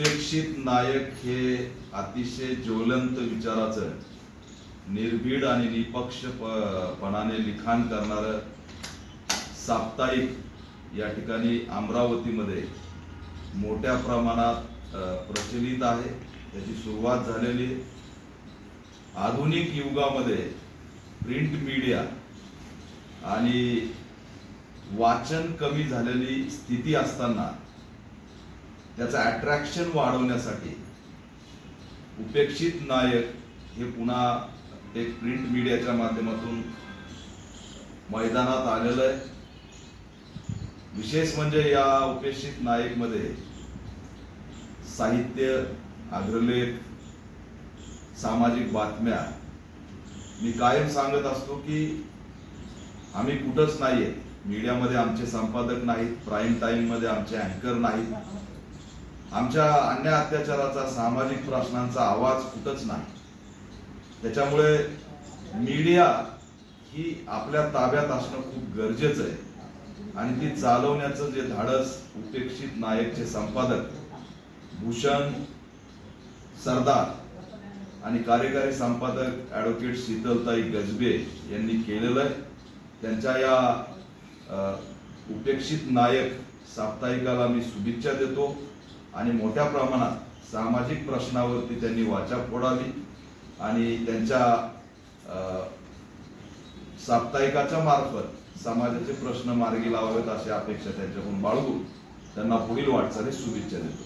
उपेक्षित नायक हे अतिशय ज्वलंत विचाराचं निर्भीड आणि निपक्षपणाने लिखाण करणारं साप्ताहिक या ठिकाणी अमरावतीमध्ये मोठ्या प्रमाणात प्रचलित आहे. त्याची सुरुवात झालेली आधुनिक युगामध्ये प्रिंट मीडिया आणि वाचन कमी झालेली स्थिती असताना त्याचं अट्रॅक्शन वाढवण्यासाठी उपेक्षित नायक हे पुन्हा एक प्रिंट मीडियाच्या माध्यमातून मैदानात आलेलं आहे. विशेष म्हणजे या उपेक्षित नायकमध्ये साहित्य अग्रलेख सामाजिक बातम्या. मी कायम सांगत असतो की आम्ही कुठंच नाहीये. मीडियामध्ये आमचे संपादक नाहीत प्राईम टाईममध्ये आमचे अँकर नाहीत. आमच्या अन्य अत्याचाराचा सामाजिक प्रश्नांचा आवाज कुठंच नाही. त्याच्यामुळे मीडिया ही आपल्या ताब्यात असणं खूप गरजेचं आहे. आणि ती चालवण्याचं जे धाडस उपेक्षित नायकचे संपादक भूषण सरदार आणि कार्यकारी संपादक ॲडव्होकेट शीतलताई गजबे यांनी केलेलं आहे. त्यांच्या या उपेक्षित नायक साप्ताहिकाला मी शुभेच्छा देतो. आणि मोठ्या प्रमाणात सामाजिक प्रश्नावरती त्यांनी वाचा फोडावी आणि त्यांच्या साप्ताहिकाच्या मार्फत समाजाचे प्रश्न मार्गी लावावेत अशी अपेक्षा त्यांच्याकडून बाळगून त्यांना पुढील वाटचालीस शुभेच्छा देतो.